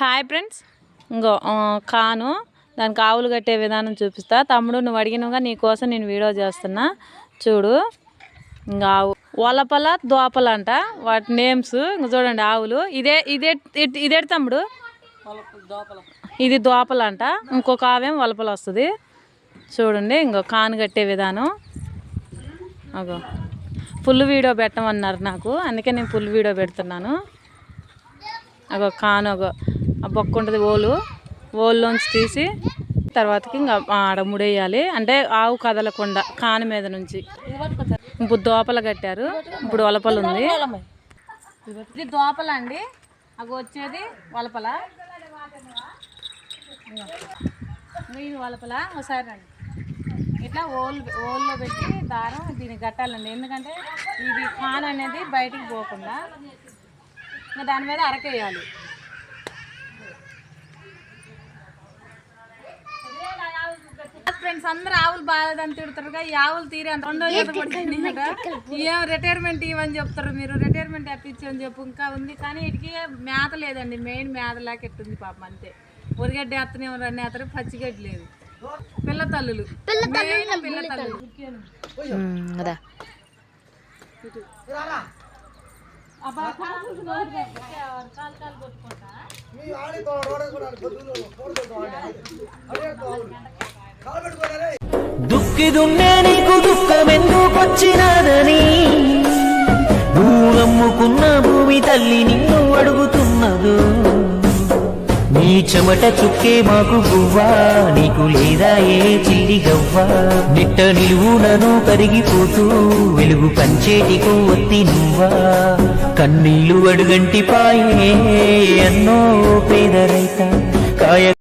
Hi friends. ఇంకో కాను దానికి ఆవులు కట్టే విధానం చూపిస్తా. తమ్ముడు నువ్వు అడిగినగా నీకోసం నేను వీడియో చేస్తున్నా. చూడు ఇంకా ఆవు. వలపల దోపల అంట. వాటి నేమ్స్ ఇంక చూడండి ఆవులు. ఇదే ఇదే ఇట్- ఇదే తమ్ముడు? ఇది దోపల అంట. ఇంకొక ఆవేం వలపల వస్తుంది. చూడండి ఇంకో కాను కట్టే విధానం. అగో. ఫుల్ వీడియో పెట్టమన్నారు నాకు. అందుకే నేను ఫుల్ వీడియో పెడుతున్నాను. అగో కాను అగో. ఆ బొక్క ఉంటుంది ఓలు. ఓల్లోంచి తీసి తర్వాతకి ఇంకా ఆడ ముడేయాలి. అంటే ఆవు కదలకుండా కాని మీద నుంచి. ఇప్పుడు దోపల కట్టారు. ఇప్పుడు వలపలు ఉంది. ఇది దోపల అండి? అవి వచ్చేది వలపల. మీరు ఇది వలపల. ఒకసారి రండి. ఇట్లా ఓల్ ఓల్లో పెట్టి దారం దీన్ని కట్టాలండి. ఎందుకంటే ఇది కాన్ అనేది బయటికి పోకుండా. ఇంకా దాని మీద అరకేయాలి. ఫ్రెండ్స్ అందరూ ఆవులు బాగాలేదని తిడతారుగా ఈ ఆవులు తీరే అంత రెండో. ఏం రిటైర్మెంట్ ఇవ్వని చెప్తారు మీరు? రిటైర్మెంట్ ఎట్టించని చెప్పు ఇంకా ఉంది. కానీ వీటికి మేత లేదండి మెయిన్ మేత లాగా ఎట్టుంది పాపం అంతే. ఉరిగడ్డి ఎత్తనే అన్నీ ఎత్తరు పచ్చిగడ్డి లేదు. పిల్ల తల్లులు. పిల్ల తల్లులు కాలు కాలు కొట్టుకుంటా? దుక్కిదున్నే నీకు దుఃఖమెందుకొచ్చినాదని? నూరమ్ముకున్న భూమి తల్లి నిన్ను అడుగుతున్నదు. నీ చెమట చుక్కే మాకు గువ్వా నీకు లేదా ఏ చిల్లి గవ్వా? నిట్ట నిలువునను కరిగిపోతూ వెలుగు పంచేటికు ఒత్తి నువ్వా? కన్నీళ్ళు అడుగంటి పాయే అన్నో పేదరైత. కాయ